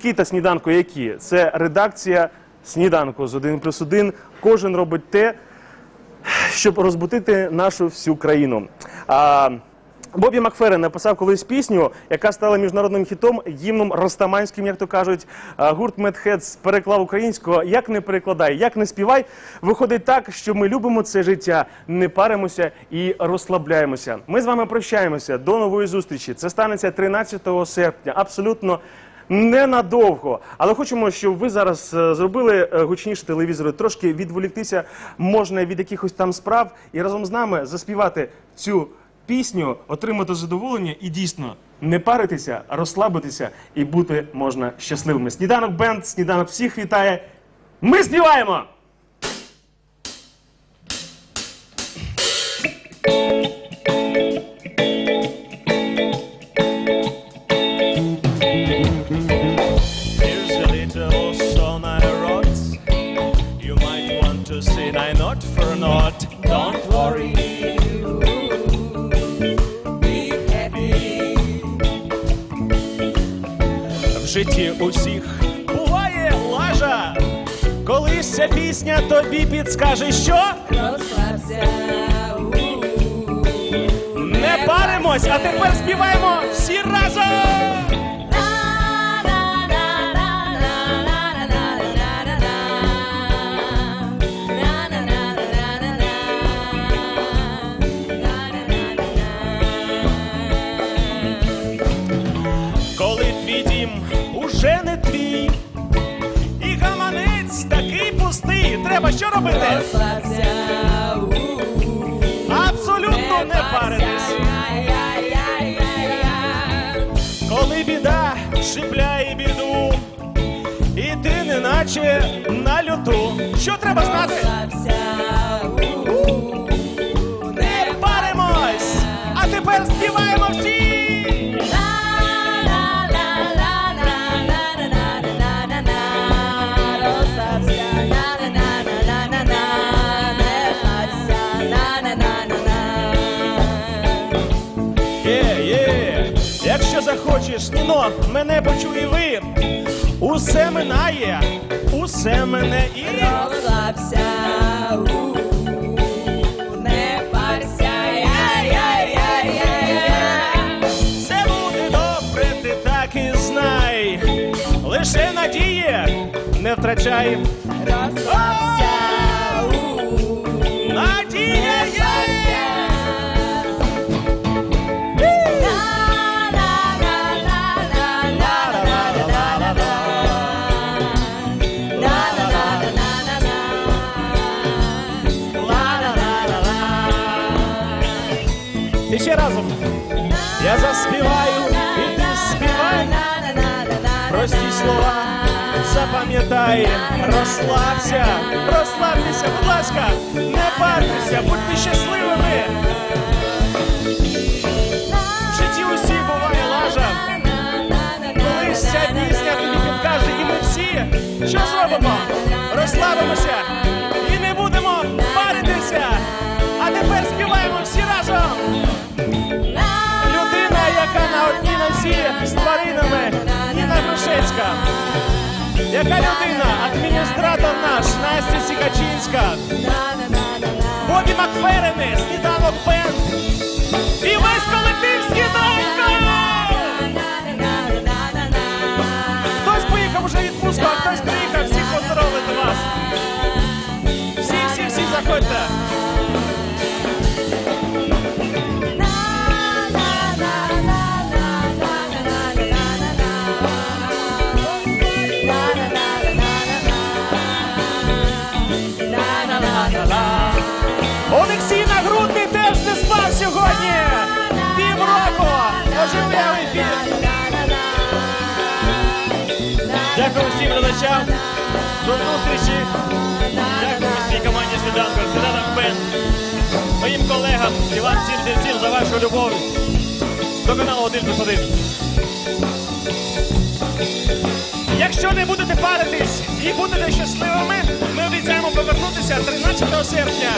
квитки та сніданку які? Це редакція сніданку з 1 плюс 1. Кожен робить те, щоб розбудити нашу всю країну. А, Бобі Макферен написав колись пісню, яка стала міжнародним хітом, гімном ростаманським, як то кажуть. Гурт Медхедс переклав українського. Як не перекладай, як не співай, виходить так, що ми любимо це життя, не паримося і розслабляємося. Ми з вами прощаємося. До нової зустрічі. Це станеться 13 серпня. Абсолютно. Ненадовго, але хочемо, щоб ви зараз е, зробили е, гучніше телевізори, трошки відволіктися можна від якихось там справ і разом з нами заспівати цю пісню, отримати задоволення і дійсно не паритися, розслабитися і бути можна щасливими. Сніданок бенд, сніданок всіх вітає. Ми співаємо! Житті усіх буває лажа. Колись ця пісня тобі підскаже, що Розслабся, не паримось, а тепер співаємо всі разом. Уже не твій, і гаманець такий пустий, треба що робити? Абсолютно не паритись. Коли біда шипляє біду, і ти неначе на люту. Що треба знати? Захочеш, Ніно, мене почуй ви. Усе минає, усе мене і. Розслабся, не парся. Все буде добре, ти так і знай. Лише надія не втрачай. Розслабся, ще разом. Я заспіваю, і ти співай. Прості слова запам'ятай, розслабся, розслабтеся, будь ласка, не партеся, будьте щасливими. В житті усі буває лажа. Колись ця пісня тобі підкаже, і ми всі що зробимо? Розслабимося і не будемо паритися. А тепер співаємо всі разом. Яка людина? Адміністратор наш Настя Сікачинська. Бобі Макферени, сніданок Бен. І весь колектив сніданка! Сьогодні. Півроку оживляв ефір. Дякую всім глядачам. До зустрічі. Дякую всій команді сніданку, сніданок Бенд, моїм колегам і вам всім всім за вашу любов. До каналу 1 плюс 1. Якщо Якщо не будете паритись і будете щасливими, ми обіцяємо повернутися 13 серпня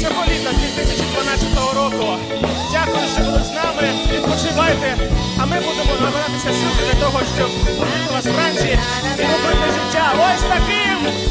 цього літа 2012 року. Дякую, що були з нами. Відпочивайте. А ми будемо набиратися сил для того, щоб у вас вранці і робити життя ось таким.